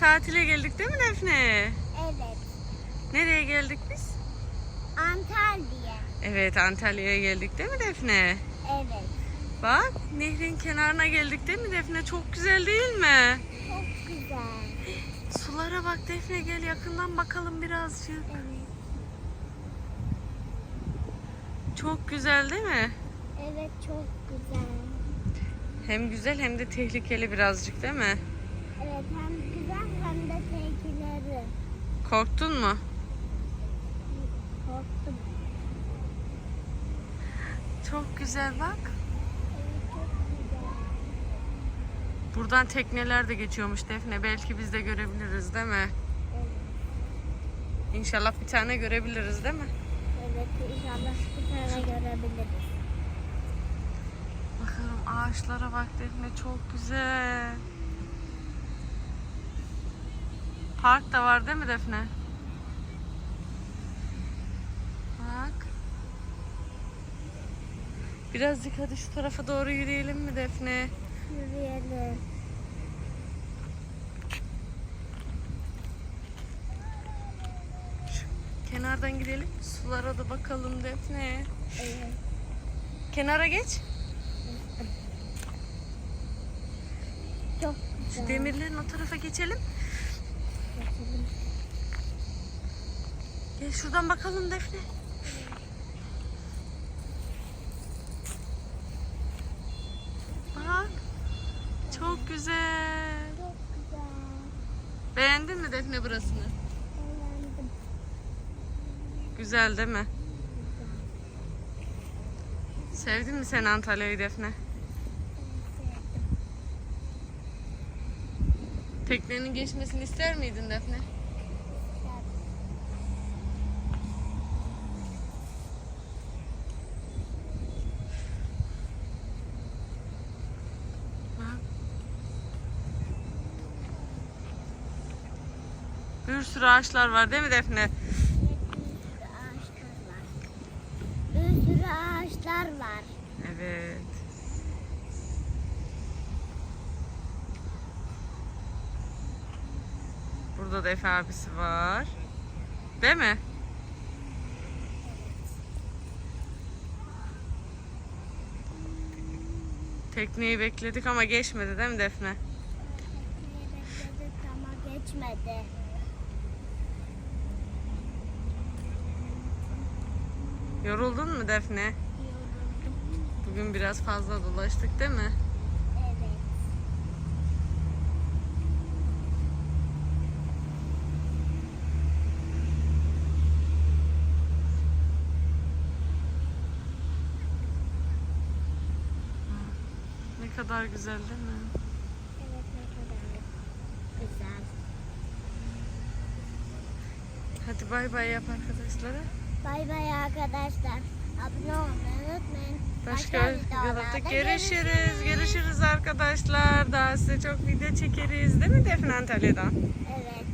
tatile geldik değil mi Defne? Evet. Nereye geldik biz? Antalya. Evet Antalya'ya geldik değil mi Defne? Evet. Bak nehrin kenarına geldik değil mi Defne? Çok güzel değil mi? Çok güzel. Sulara bak Defne gel yakından bakalım birazcık. Evet. Çok güzel değil mi? Evet çok güzel. Hem güzel hem de tehlikeli birazcık değil mi? Evet hem güzel hem de tehlikeli. Korktun mu? Korktum. Çok güzel bak. Evet çok güzel. Buradan tekneler de geçiyormuş Defne. Belki biz de görebiliriz değil mi? Evet. İnşallah bir tane görebiliriz değil mi? Evet inşallah bir tane görebiliriz. Bakalım ağaçlara bak Defne çok güzel. Park da var değil mi Defne? Bak. Birazcık hadi şu tarafa doğru yürüyelim mi Defne? Yürüyelim. Kenardan gidelim. Sulara da bakalım Defne. Evet. Kenara geç. Çok Şu güzel. demirlerin o tarafa geçelim. Gel şuradan bakalım Defne. Bak. Çok güzel. Çok güzel. Beğendin mi Defne burasını? Beğendim. Güzel değil mi? Sevdin mi sen Antalya'yı Defne? Teknenin geçmesini ister miydin Defne? Bir sürü ağaçlar var değil mi Defne? Bir sürü ağaçlar var. Evet. Burada da Efe abisi var. Değil mi? Tekneyi bekledik ama geçmedi değil mi Defne? Tekneyi bekledik ama geçmedi. Yoruldun mu Defne? Yoruldum. Bugün biraz fazla dolaştık değil mi? Evet. Ne kadar güzel değil mi? Evet ne kadar güzel. Hadi bay bay yap arkadaşlara. Bay bay arkadaşlar. Abone olmayı unutmayın. Başka videolarda görüşürüz. Görüşürüz arkadaşlar. Daha size çok video çekeriz değil mi Defne Antalya'dan? Evet.